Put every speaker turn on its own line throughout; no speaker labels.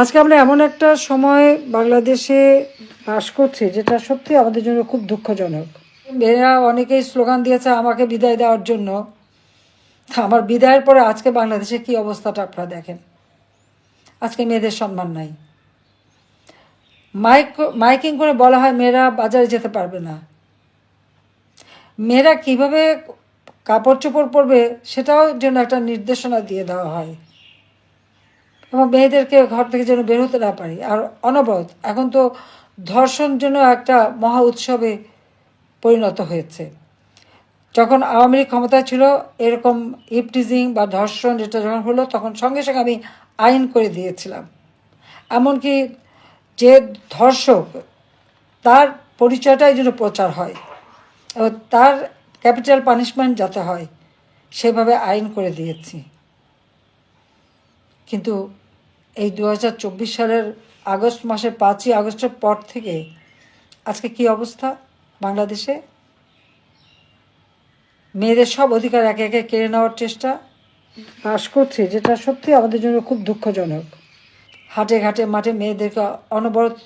আজকে আমরা এমন একটা সময় বাংলাদেশে বাস করছি, যেটা সত্যি আমাদের জন্য খুব দুঃখজনক। মেয়েরা অনেকেই স্লোগান দিয়েছে, আমাকে বিদায় দেওয়ার জন্য। আমার বিদায়ের পরে আজকে বাংলাদেশে কি অবস্থাটা আপনারা দেখেন? আজকে মেয়েদের সম্মান নাই। মাইক, মাইকিং করে বলা হয়, মেয়েরা বাজারে যেতে পারবে না। মেয়েরা কীভাবে কাপড় চোপড় পরবে, সেটাও যেন একটা নির্দেশনা দিয়ে দেওয়া হয়। এবং মেয়েদেরকে ঘর থেকে যেন বের হতে না পারি। আর অনবরত, এখন তো ধর্ষণ যেন একটা মহা উৎসবে পরিণত হয়েছে। যখন আওয়ামী লীগ ক্ষমতায় ছিল, এরকম ইপটিজিং বা ধর্ষণ যেটা যখন হলো, তখন সঙ্গে সঙ্গে আমি আইন করে দিয়েছিলাম। এমনকি যে ধর্ষক, তার পরিচয়টাই যেন প্রচার হয় এবং তার ক্যাপিটাল পানিশমেন্ট যাতে হয়, সেভাবে আইন করে দিয়েছি। কিন্তু এই দু হাজার চব্বিশ সালের আগস্ট মাসের পাঁচই আগস্টের পর থেকে আজকে কি অবস্থা বাংলাদেশে? মেয়েদের সব অধিকার একে একে কেড়ে নেওয়ার চেষ্টা। বাস করছে যেটা সত্যি আমাদের জন্য খুব দুঃখজনক। হাটে ঘাটে মাঠে মেয়েদেরকে অনবরত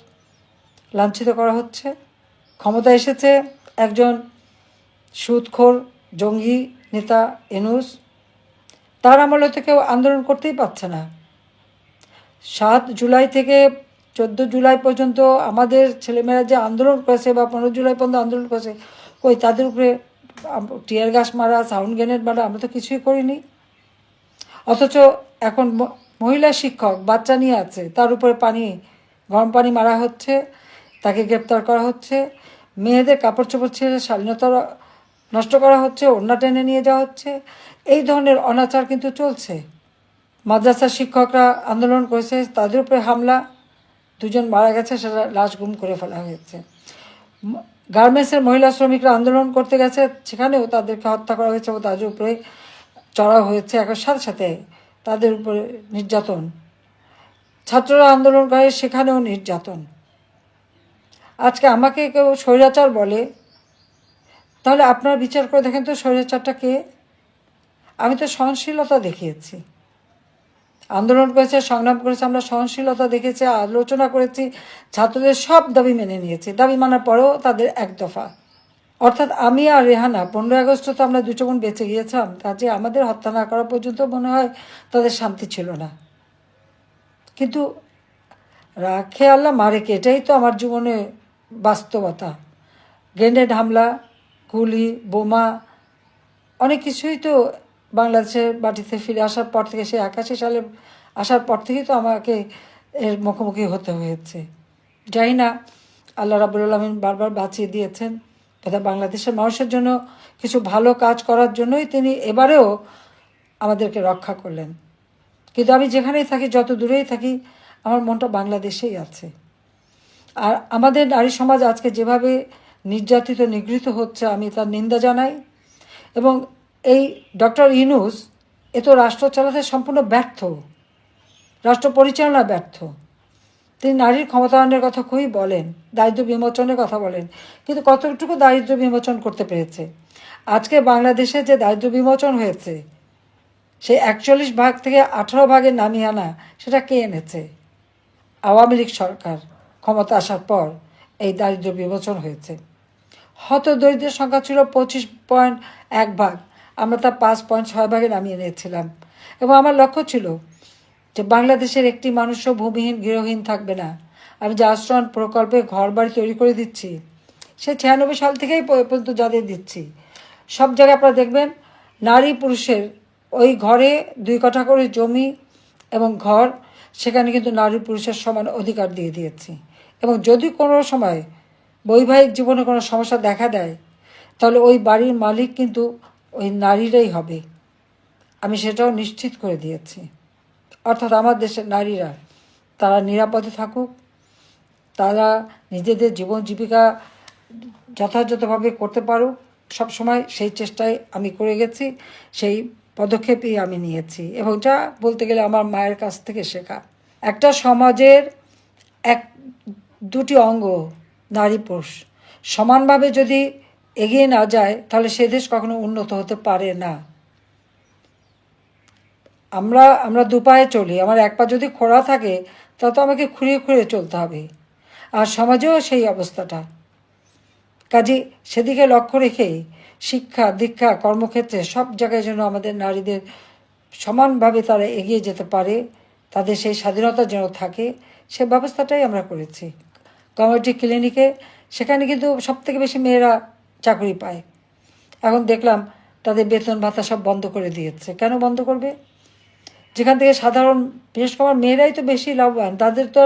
লাঞ্ছিত করা হচ্ছে। ক্ষমতা এসেছে একজন সুদখোর জঙ্গি নেতা এনুস। তার আমলে তো কেউ আন্দোলন করতেই পারছে না। সাত জুলাই থেকে চোদ্দ জুলাই পর্যন্ত আমাদের ছেলেমেয়েরা যে আন্দোলন করেছে বা পনেরো জুলাই পর্যন্ত আন্দোলন করেছে, কই তাদের উপরে টিয়ার গাছ মারা সাউন্ড গ্রেনেড মারা, আমরা তো কিছুই করিনি। অথচ এখন মহিলা শিক্ষক, বাচ্চা নিয়ে আছে, তার উপরে পানি, গরম পানি মারা হচ্ছে, তাকে গ্রেপ্তার করা হচ্ছে, মেয়েদের কাপড় চোপড় ছেড়ে স্বাধীনতা নষ্ট করা হচ্ছে, ওড়না টেনে নিয়ে যাওয়া হচ্ছে, এই ধরনের অনাচার কিন্তু চলছে। মাদ্রাসার শিক্ষকরা আন্দোলন করেছে, তাদের উপরে হামলা, দুজন মারা গেছে, সেটা লাশ গুম করে ফেলা হয়েছে। গার্মেন্টসের মহিলা শ্রমিকরা আন্দোলন করতে গেছে, সেখানেও তাদেরকে হত্যা করা হয়েছে এবং তাদের উপরে চড়া হয়েছে। এখন সাথে সাথে তাদের উপরে নির্যাতন। ছাত্ররা আন্দোলন করে, সেখানেও নির্যাতন। আজকে আমাকে কেউ স্বৈরাচার বলে, তাহলে আপনারা বিচার করে দেখেন তো স্বৈরাচারটা কে? আমি তো সহনশীলতা দেখিয়েছি। আন্দোলন করেছে, সংগ্রাম করেছে, আমরা সহনশীলতা দেখেছি, আলোচনা করেছি, ছাত্রদের সব দাবি মেনে নিয়েছি। দাবি মানার পরেও তাদের এক দফা। অর্থাৎ আমি আর রেহানা, পনেরোই আগস্ট তো আমরা দুটো বোন বেঁচে গিয়েছিলাম কাজে আমাদের হত্যা না করা পর্যন্ত মনে হয় তাদের শান্তি ছিল না। কিন্তু রাখে আল্লাহ, মারে কে? এটাই তো আমার জীবনে বাস্তবতা। গ্রেনেড হামলা, গুলি, বোমা, অনেক কিছুই তো বাংলাদেশের বাটিতে ফিরে আসার পর থেকে সে একাশি সালে আসার পর থেকেই তো আমাকে এর মুখোমুখি হতে হয়েছে। যাই না, আল্লাহ রাবুল আলমিন বারবার বাঁচিয়ে দিয়েছেন তথা বাংলাদেশের মানুষের জন্য কিছু ভালো কাজ করার জন্যই তিনি এবারেও আমাদেরকে রক্ষা করলেন। কিন্তু আমি যেখানেই থাকি, যত দূরেই থাকি, আমার মনটা বাংলাদেশেই আছে। আর আমাদের নারী সমাজ আজকে যেভাবে নির্যাতিত, নিগৃহীত হচ্ছে, আমি তার নিন্দা জানাই এবং এই ডক্টর ইনুস এ তো রাষ্ট্র চালাতে সম্পূর্ণ ব্যর্থ। রাষ্ট্র পরিচালনা ব্যর্থ। তিনি নারীর ক্ষমতায়নের কথা খুবই বলেন দারিদ্র বিমোচনের কথা বলেন, কিন্তু কতটুকু দারিদ্র বিমোচন করতে পেরেছে? আজকে বাংলাদেশে যে দারিদ্র বিমোচন হয়েছে, সেই একচল্লিশ ভাগ থেকে আঠারো ভাগে নামিয়ে আনা, সেটা কে এনেছে? আওয়ামী লীগ সরকার ক্ষমতা আসার পর এই দারিদ্র বিমোচন হয়েছে। হত দরিদ্রের সংখ্যা ছিল পঁচিশ পয়েন্ট এক ভাগ। আমরা তা পাঁচ পয়েন্ট ছয় ভাগে নামিয়ে নিয়েছিলাম। এবং আমার লক্ষ্য ছিল যে বাংলাদেশের একটি মানুষও ভূমিহীন, গৃহহীন থাকবে না। আমি যে আশ্রয়ণ প্রকল্পে ঘর বাড়ি তৈরি করে দিচ্ছি, সে ছিয়ানব্বই সাল থেকেই পর্যন্ত যাদের দিচ্ছি। সব জায়গায় আপনারা দেখবেন নারী পুরুষের ওই ঘরে দুই কাঠা করে জমি এবং ঘর, সেখানে কিন্তু নারী পুরুষের সমান অধিকার দিয়ে দিয়েছি। এবং যদি কোনো সময় বৈবাহিক জীবনে কোনো সমস্যা দেখা দেয়, তাহলে ওই বাড়ির মালিক কিন্তু ওই নারীরাই হবে। আমি সেটাও নিশ্চিত করে দিয়েছি। অর্থাৎ আমার দেশের নারীরা, তারা নিরাপদে থাকুক, তারা নিজেদের জীবন জীবিকা যথাযথভাবে করতে পারুক সব সময় সেই চেষ্টায় আমি করে গেছি, সেই পদক্ষেপই আমি নিয়েছি। এবং যা বলতে গেলে আমার মায়ের কাছ থেকে শেখা। একটা সমাজের এক, দুটি অঙ্গ নারী পুরুষ সমানভাবে যদি এগিয়ে না যায়, তাহলে সে দেশ কখনো উন্নত হতে পারে না। আমরা আমরা দুপায়ে চলি। আমার এক পা যদি খোড়া থাকে, তা তো আমাকে খুঁড়িয়ে খুঁড়িয়ে চলতে হবে। আর সমাজেও সেই অবস্থাটা। কাজে সেদিকে লক্ষ্য রেখে শিক্ষা, দীক্ষা, কর্মক্ষেত্রে সব জায়গায় যেন আমাদের নারীদের সমানভাবে তারা এগিয়ে যেতে পারে, তাদের সেই স্বাধীনতা যেন থাকে, সে ব্যবস্থাটাই আমরা করেছি। কমিউনিটি ক্লিনিকে, সেখানে কিন্তু সব থেকে বেশি মেয়েরা চাকরি পায়। এখন দেখলাম তাদের বেতন ভাতা সব বন্ধ করে দিয়েছে। কেন বন্ধ করবে? যেখান থেকে সাধারণ, বিশেষ করে মেয়েরাই তো বেশি লাভবান, তাদের তো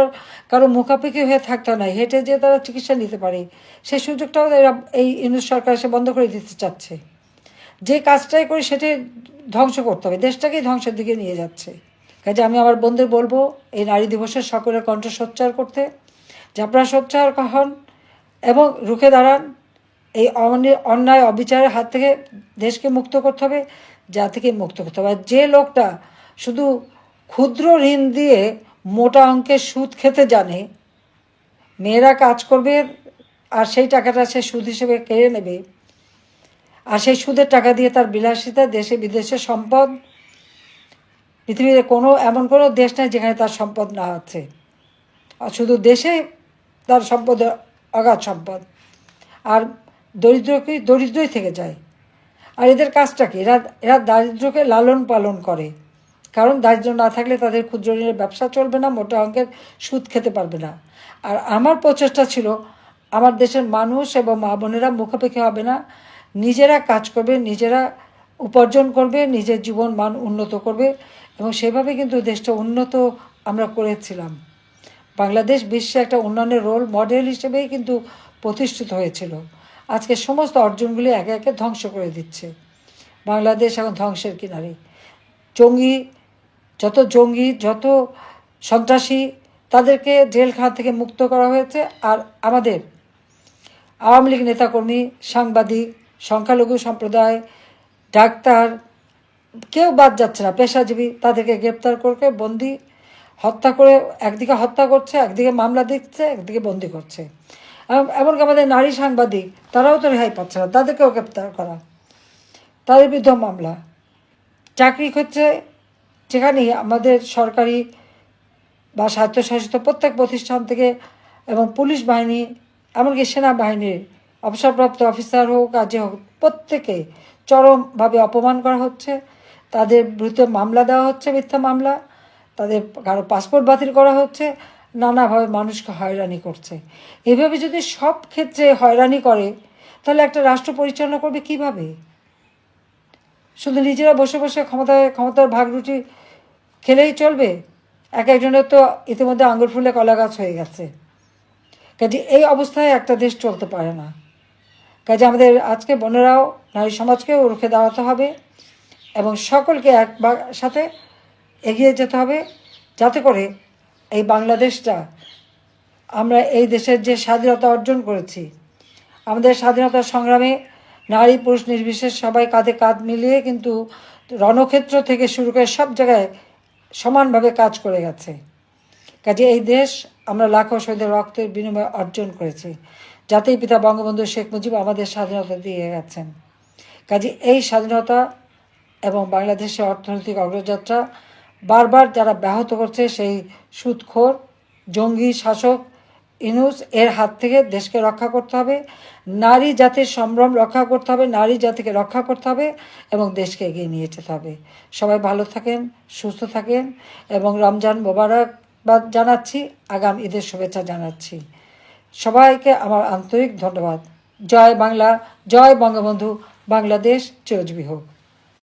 কারও মুখাপেক্ষি হয়ে থাকতে হয় না। হেঁটে যেয়ে তারা চিকিৎসা নিতে পারে। সেই সুযোগটাও এরা এই ইউনিট সরকার এসে বন্ধ করে দিতে চাচ্ছে। যে কাজটাই করি সেটাই ধ্বংস করতে হবে। দেশটাকেই ধ্বংসের দিকে নিয়ে যাচ্ছে। কাজে আমি আমার বন্ধুদের বলব, এই নারী দিবসের সকলের কণ্ঠ সোচ্চার করতে। যে আপনারা সোচ্চার হন এবং রুখে দাঁড়ান এই অন্যায়- অবিচারের হাত থেকে দেশকে মুক্ত করতে হবে যা থেকে মুক্ত করতে হবে। আর যে লোকটা শুধু ক্ষুদ্র ঋণ দিয়ে মোটা অঙ্কের সুদ খেতে জানে, মেয়েরা কাজ করবে আর সেই টাকাটা সে সুদ হিসেবে কেড়ে নেবে। আর সেই সুদের টাকা দিয়ে তার বিলাসিতা দেশে বিদেশে সম্পদ, পৃথিবীতে কোনো এমন কোনো দেশ নাই যেখানে তার সম্পদ না আছে। আর শুধু দেশে তার সম্পদ অগাধ সম্পদ। আর দরিদ্রকে, দরিদ্রই থেকে যায়। আর এদের কাজটা কি? এরা এরা দারিদ্র্যকে লালন পালন করে। কারণ দারিদ্র্য না থাকলে তাদের ক্ষুদ্র ঋণের ব্যবসা চলবে না, মোটা অঙ্কের সুদ খেতে পারবে না। আর আমার প্রচেষ্টা ছিল, আমার দেশের মানুষ এবং মা বোনেরা মুখাপেক্ষি হবে না। নিজেরা কাজ করবে, নিজেরা উপার্জন করবে, নিজের জীবন মান উন্নত করবে এবং সেভাবে কিন্তু দেশটা উন্নত আমরা করেছিলাম। বাংলাদেশ বিশ্বে একটা উন্নয়নের রোল মডেল হিসেবেই কিন্তু প্রতিষ্ঠিত হয়েছিল। আজকে সমস্ত অর্জনগুলি একে একে ধ্বংস করে দিচ্ছে। বাংলাদেশ এখন ধ্বংসের কিনারে। জঙ্গি, যত জঙ্গি, যত সন্ত্রাসী, তাদেরকে জেলখানা থেকে মুক্ত করা হয়েছে। আর আমাদের আওয়ামী লীগ নেতাকর্মী, সাংবাদিক, সংখ্যালঘু সম্প্রদায়, ডাক্তার, কেউ বাদ যাচ্ছে না, পেশাজীবী, তাদেরকে গ্রেপ্তার করে বন্দি, হত্যা করে, একদিকে হত্যা করছে, একদিকে মামলা দিচ্ছে, একদিকে বন্দি করছে। এমনকি আমাদের নারী সাংবাদিক, তারাও তো রেহাই পাচ্ছে না। তাদেরকেও গ্রেপ্তার করা। তাদের বিরুদ্ধে মামলা। চাকরি হচ্ছে যেখানেই আমাদের সরকারি বা স্বায়ত্তশাসিত প্রত্যেক প্রতিষ্ঠান থেকে এবং পুলিশ বাহিনী, এমনকি সেনাবাহিনীর অবসরপ্রাপ্ত অফিসার হোক আর যে হোক, প্রত্যেকে চরমভাবে অপমান করা হচ্ছে। তাদের বিরুদ্ধে মামলা দেওয়া হচ্ছে, মিথ্যা মামলা। তাদের কারও পাসপোর্ট বাতিল করা হচ্ছে। নানাভাবে মানুষকে হয়রানি করছে। এভাবে যদি সব ক্ষেত্রে হয়রানি করে, তাহলে একটা রাষ্ট্র পরিচালনা করবে কীভাবে? শুধু নিজেরা বসে বসে ক্ষমতায়, ক্ষমতার ভাগ রুটি খেলেই চলবে? এক একজনের তো ইতিমধ্যে আঙ্গুর ফুলে কলা গাছ হয়ে গেছে। কাজে এই অবস্থায় একটা দেশ চলতে পারে না। কাজে আমাদের আজকে বোনেরাও, নারী সমাজকেও রুখে দাঁড়াতে হবে এবং সকলকে এক সাথে এগিয়ে যেতে হবে, যাতে করে এই বাংলাদেশটা আমরা এই দেশের যে স্বাধীনতা অর্জন করেছি, আমাদের স্বাধীনতা সংগ্রামে নারী পুরুষ নির্বিশেষ সবাই কাঁধে কাঁধ মিলিয়ে কিন্তু রণক্ষেত্র থেকে শুরু করে সব জায়গায় সমানভাবে কাজ করে গেছে। কাজে এই দেশ আমরা লাখো শহীদের রক্তের বিনিময়ে অর্জন করেছি, জাতির পিতা বঙ্গবন্ধু শেখ মুজিব আমাদের স্বাধীনতা দিয়ে গেছেন। কাজে এই স্বাধীনতা এবং বাংলাদেশের অর্থনৈতিক অগ্রযাত্রা বারবার যারা ব্যাহত করছে সেই সুদখোর জঙ্গি শাসক ইনুস এর হাত থেকে দেশকে রক্ষা করতে হবে, নারী জাতির সম্ভ্রম রক্ষা করতে হবে, নারী জাতিকে রক্ষা করতে হবে এবং দেশকে এগিয়ে নিয়ে যেতে হবে। সবাই ভালো থাকেন, সুস্থ থাকেন এবং রমজান মোবারকবাদ জানাচ্ছি, আগাম ঈদের শুভেচ্ছা জানাচ্ছি। সবাইকে আমার আন্তরিক ধন্যবাদ। জয় বাংলা, জয় বঙ্গবন্ধু, বাংলাদেশ চিরজীবী হোক।